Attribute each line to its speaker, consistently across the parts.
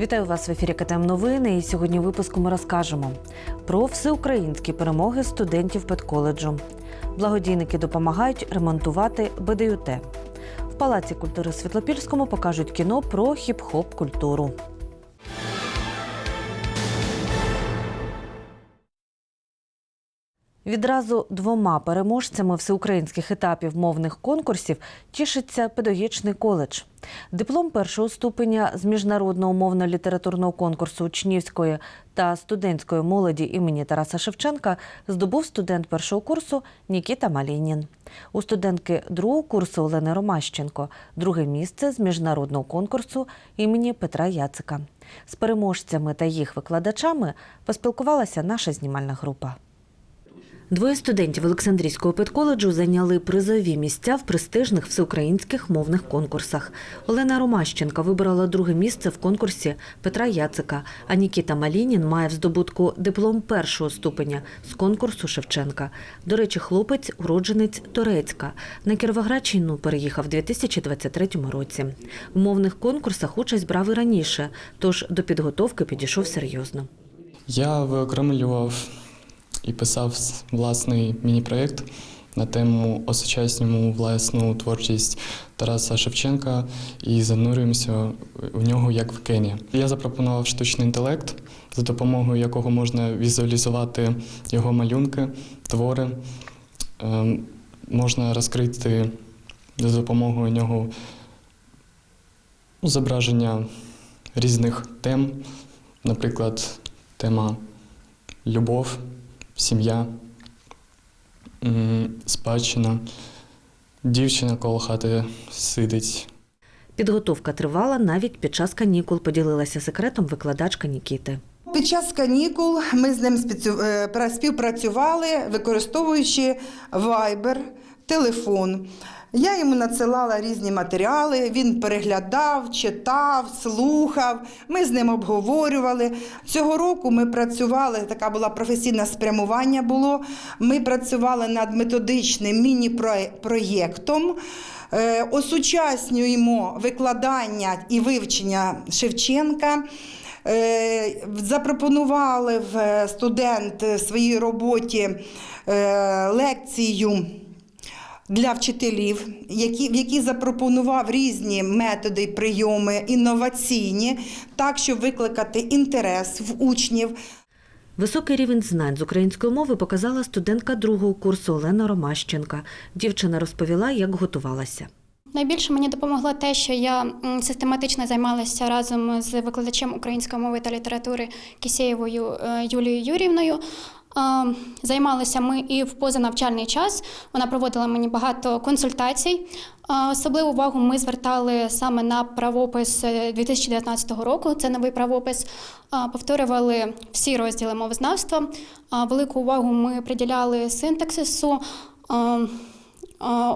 Speaker 1: Вітаю вас в ефірі КТМ Новини. І сьогодні в випуску ми розкажемо про всеукраїнські перемоги студентів педколеджу. Благодійники допомагають ремонтувати БДЮТ. В Палаці культури Світлопільському покажуть кіно про хіп-хоп культуру. Відразу двома переможцями всеукраїнських етапів мовних конкурсів тішиться педагогічний коледж. Диплом першого ступеня з міжнародного мовно-літературного конкурсу учнівської та студентської молоді імені Тараса Шевченка здобув студент першого курсу Нікіта Малінін. У студентки другого курсу Олени Ромащенко друге місце з міжнародного конкурсу імені Петра Яцика. З переможцями та їх викладачами поспілкувалася наша знімальна група. Двоє студентів Олександрійського педколеджу зайняли призові місця в престижних всеукраїнських мовних конкурсах. Олена Ромащенка вибрала друге місце в конкурсі Петра Яцика, а Нікіта Малінін має в здобутку диплом першого ступеня з конкурсу Шевченка. До речі, хлопець уродженець Торецька. На Кіровоградщину переїхав у 2023 році. В мовних конкурсах участь брав і раніше, тож до підготовки підійшов серйозно.
Speaker 2: Я виокремлював і писав власний міні-проєкт на тему осучаснюємо власну творчість Тараса Шевченка і занурюємося в нього як в Кені. Я запропонував штучний інтелект, за допомогою якого можна візуалізувати його малюнки, твори. Ем, Можна розкрити за допомогою нього зображення різних тем, наприклад, тема любов, сім'я, спадщина, дівчина коло хати сидить.
Speaker 1: Підготовка тривала навіть під час канікул, поділилася секретом викладачка Нікіти.
Speaker 3: Під час канікул ми з ним е, співпрацювали, використовуючи Viber, телефон. Я йому надсилала різні матеріали, він переглядав, читав, слухав. Ми з ним обговорювали. Цього року ми працювали, така була професійне спрямування було. Ми працювали над методичним міні-проєктом. Е, Осучаснюємо викладання і вивчення Шевченка. Е, Запропонували е, студент в своїй роботі лекцію для вчителів, які, в якій запропонував різні методи, прийоми, інноваційні, так, щоб викликати інтерес в учнів.
Speaker 1: Високий рівень знань з української мови показала студентка другого курсу Олена Ромащенка. Дівчина розповіла, як готувалася.
Speaker 4: Найбільше мені допомогло те, що я систематично займалася разом з викладачем української мови та літератури Кісєєвою е, Юлією Юрівною. Е, Займалися ми і в позанавчальний час. Вона проводила мені багато консультацій. Е, Особливу увагу ми звертали саме на правопис е, 2019 року. Це новий правопис. Е, Повторювали всі розділи мовознавства. Е, Велику увагу ми приділяли синтаксису. е, е,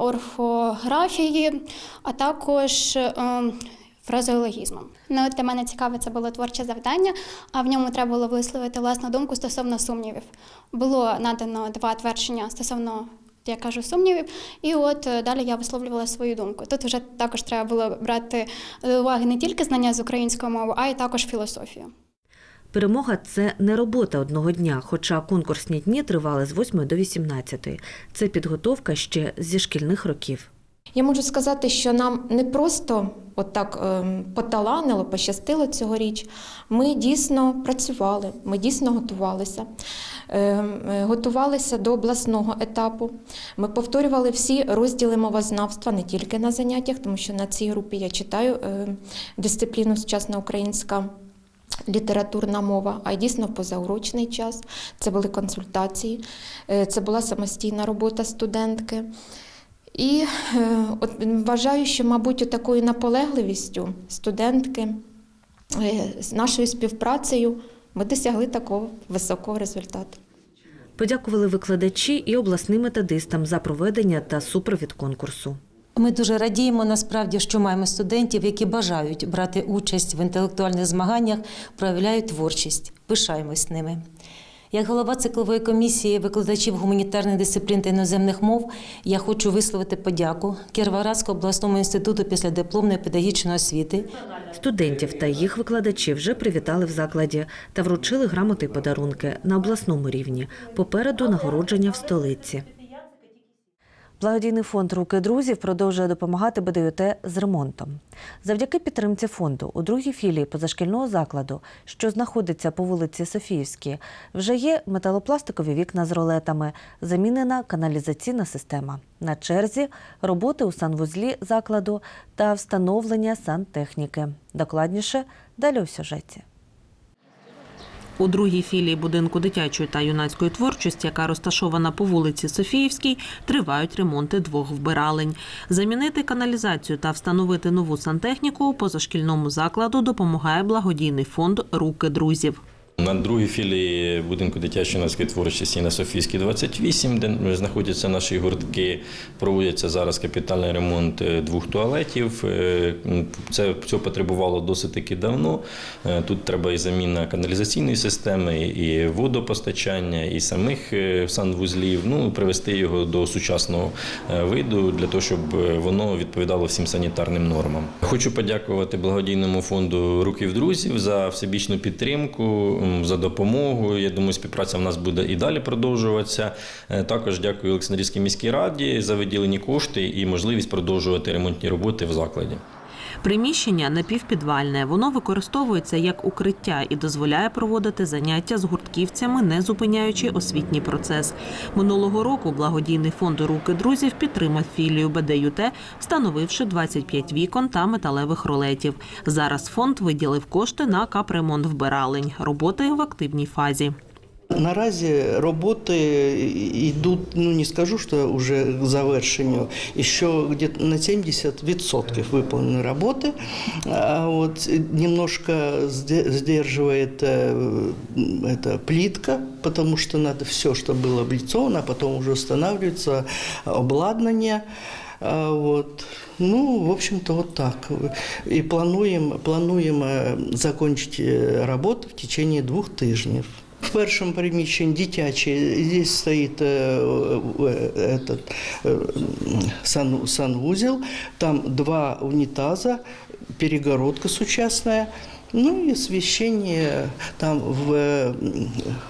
Speaker 4: орфографії, а також е, фразеологізмом. Ну, от для мене цікаве це було творче завдання, а в ньому треба було висловити власну думку стосовно сумнівів. Було надано два твердження стосовно. Я кажу сумнівів, і от е, далі я висловлювала свою думку. Тут вже також треба було брати до уваги не тільки знання з української мови, а й також філософію.
Speaker 1: Перемога це не робота одного дня, хоча конкурсні дні тривали з 8 до 18. Це підготовка ще зі шкільних років.
Speaker 5: Я можу сказати, що нам не просто отак ем, поталанило, пощастило цьогоріч. Ми дійсно працювали, ми дійсно готувалися. Ем, е, Готувалися до обласного етапу. Ми повторювали всі розділи мовознавства не тільки на заняттях, тому що на цій групі я читаю ем, дисципліну сучасна українська літературна мова, а й дійсно позаурочний час. Це були консультації, е, це була самостійна робота студентки. І е, от вважаю, що, мабуть, такою наполегливістю студентки е, з нашою співпрацею ми досягли такого високого результату.
Speaker 1: Подякували викладачі і обласним методистам за проведення та супровід конкурсу.
Speaker 6: Ми дуже радіємо насправді, що маємо студентів, які бажають брати участь в інтелектуальних змаганнях, проявляють творчість. Пишаємось ними. Як голова циклової комісії викладачів гуманітарних дисциплін та іноземних мов, я хочу висловити подяку Кіровоградському обласному інституту після дипломної педагогічної освіти
Speaker 1: Студентів та їх викладачів вже привітали в закладі та вручили грамоти й подарунки на обласному рівні. Попереду нагородження в столиці. Благодійний фонд Руки друзів продовжує допомагати БДЮТ з ремонтом. Завдяки підтримці фонду у другій філії позашкільного закладу, що знаходиться по вулиці Софіївській, вже є металопластикові вікна з ролетами, замінена каналізаційна система. На черзі роботи у санвузлі закладу та встановлення сантехніки. Докладніше далі у сюжеті.
Speaker 7: У другій філії будинку дитячої та юнацької творчості, яка розташована по вулиці Софіївській, тривають ремонти двох вбиралень. Замінити каналізацію та встановити нову сантехніку позашкільному закладу допомагає благодійний фонд Руки друзів.
Speaker 8: На другій філії будинку дитячої юнацької творчості на Софійській 28, де знаходяться наші гуртки, проводиться зараз капітальний ремонт е, двох туалетів. Е, Це цього потребувало досить таки давно. Е, Тут треба і заміна каналізаційної системи, і водопостачання, і самих санвузлів. Ну привести його до сучасного виду для того, щоб воно відповідало всім санітарним нормам. Хочу подякувати благодійному фонду Руків друзів за всебічну підтримку, за допомогу. Я думаю, співпраця в нас буде і далі продовжуватися. Е, Також дякую Олександрівській міській раді за виділені кошти і можливість продовжувати ремонтні роботи в закладі.
Speaker 7: Приміщення напівпідвальне. Воно використовується як укриття і дозволяє проводити заняття з гуртківцями, не зупиняючи освітній процес. Минулого року благодійний фонд Руки друзів підтримав філію БДЮТ, встановивши 25 вікон та металевих ролетів. Зараз фонд виділив кошти на капремонт вбиралень. Роботи в активній фазі.
Speaker 9: На разе работы идут, ну не скажу, что уже к завершению, еще где-то на 70% выполнены работы, а вот немножко здержує э, эта плитка, потому что надо все, что было облицовано, а потім вже встановлюється обладнання. А вот. Ну, в общем-то, вот так. и плануємо плануємо э, закончить э, роботу в течение двох тижнів. В першому приміщенні дитяче, здесь стоит э, э, этот э, сан, санвузел, там два унитаза, перегородка сучасная, ну и освещение там в, э,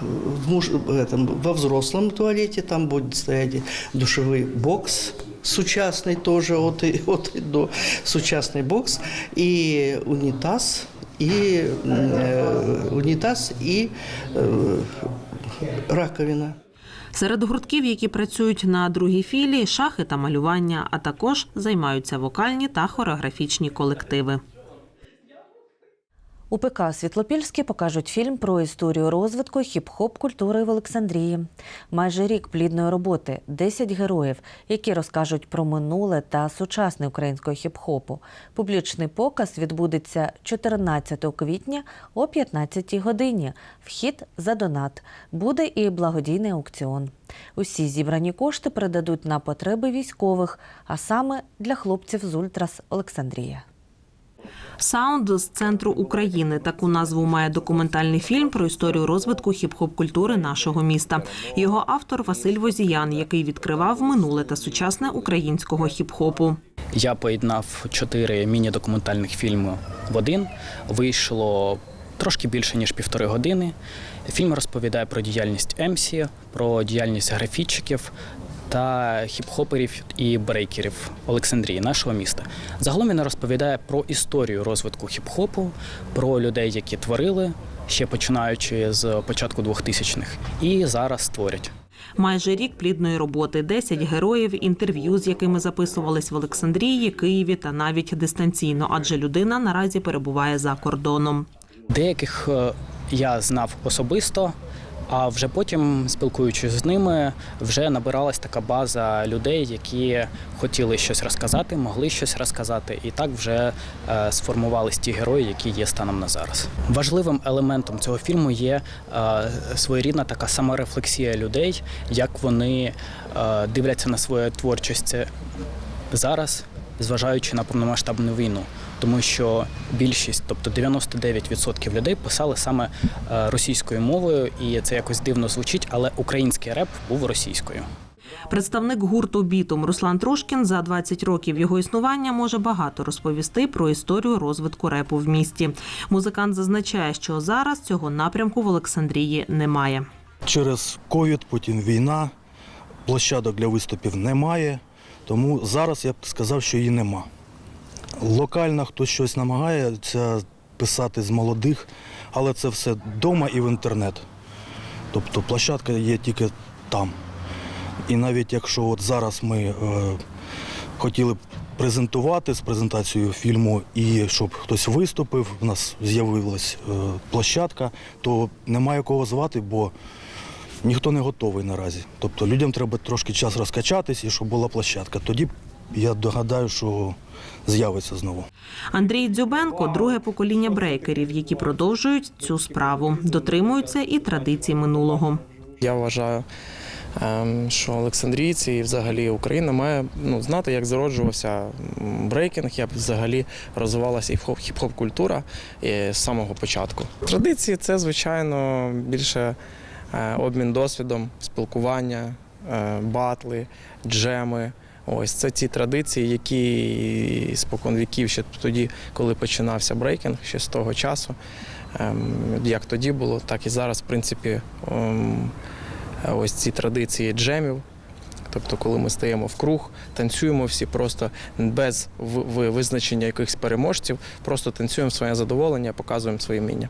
Speaker 9: в муж, в этом, во взрослом туалете, там будет стоять душевой бокс, сучасный тоже от и, от и до сучасный бокс и унитаз и э, унитаз и э, раковина.
Speaker 7: Серед гуртків, які працюють на другій філії, шахи та малювання, а також займаються вокальні та хореографічні колективи.
Speaker 1: У ПК Світлопільській покажуть фільм про історію розвитку хіп-хоп культури в Олександрії. Майже рік плідної роботи, 10 героїв, які розкажуть про минуле та сучасне українського хіп-хопу. Публічний показ відбудеться 14 квітня о 15 годині. Вхід за донат. Буде і благодійний аукціон. Усі зібрані кошти передадуть на потреби військових, а саме для хлопців з Ультрас Олександрія.
Speaker 7: Саунд з центру України таку назву має документальний фільм про історію розвитку хіп-хоп культури нашого міста. Його автор Василь Возіян, який відкривав минуле та сучасне українського хіп-хопу.
Speaker 10: Я поєднав чотири міні-документальних фільми в один. Вийшло трошки більше ніж півтори години. Фільм розповідає про діяльність МСі, про діяльність графітчиків та хіп-хоперів і брейкерів Олександрії, нашого міста. Загалом він розповідає про історію розвитку хіп-хопу, про людей, які творили, ще починаючи з початку 2000-х, і зараз творять.
Speaker 7: Майже рік плідної роботи, 10 героїв, інтерв'ю, з якими записувались в Олександрії, Києві та навіть дистанційно, адже людина наразі перебуває за кордоном.
Speaker 10: Деяких е, я знав особисто, а вже потім, спілкуючись з ними, вже набиралась така база людей, які хотіли щось розказати, могли щось розказати, і так вже е, сформувались ті герої, які є станом на зараз. Важливим елементом цього фільму є е, своєрідна така саморефлексія людей, як вони е, дивляться на свою творчість зараз, зважаючи на повномасштабну війну. Тому що більшість, тобто 99% людей писали саме е, російською мовою, і це якось дивно звучить, але український реп був російською.
Speaker 7: Представник гурту Бітум Руслан Трушкін за 20 років його існування може багато розповісти про історію розвитку репу в місті. Музикант зазначає, що зараз цього напрямку в Олександрії немає.
Speaker 11: Через ковід, потім війна, площадок для виступів немає, тому зараз я б сказав, що її нема. Локально хтось щось намагається писати з молодих, але це все вдома і в інтернет. Тобто площадка є тільки там. І навіть якщо от зараз ми е, хотіли б презентувати з презентацією фільму і щоб хтось виступив, у нас з'явилась е, площадка, то немає кого звати, бо ніхто не готовий наразі. Тобто людям треба трошки час розкачатись і щоб була площадка. Тоді я догадаю, що з'явиться знову.
Speaker 7: Андрій Дзюбенко друге покоління брейкерів, які продовжують цю справу, дотримуються і традицій минулого.
Speaker 12: Я вважаю, ем, що Олександрійці і взагалі Україна має ну, знати, як зароджувався брейкінг, як взагалі розвивалася і хіп- хіп-хоп культура е, з самого початку. Традиції це, звичайно, більше е, обмін досвідом, спілкування, е, батли, джеми. Ось це ті традиції, які спокон віків ще тоді, коли починався брейкінг, ще з того часу. ем, Як тоді було, так і зараз, в принципі, ем, ось ці традиції джемів. Тобто, коли ми стаємо в круг, танцюємо всі просто без визначення якихось переможців, просто танцюємо своє задоволення, показуємо свої вміння.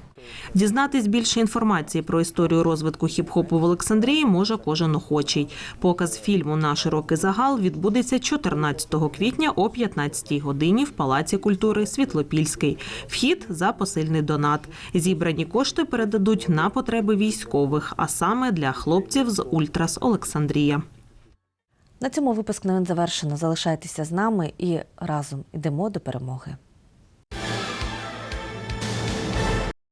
Speaker 7: Дізнатись більше інформації про історію розвитку хіп-хопу в Олександрії може кожен охочий. Показ фільму на широкий загал відбудеться 14 квітня о 15 годині в Палаці культури Світлопільський. Вхід за посильний донат. Зібрані кошти передадуть на потреби військових, а саме для хлопців з Ультрас Олександрія.
Speaker 1: На цьому випуск новин завершено. Залишайтеся з нами і разом йдемо до перемоги.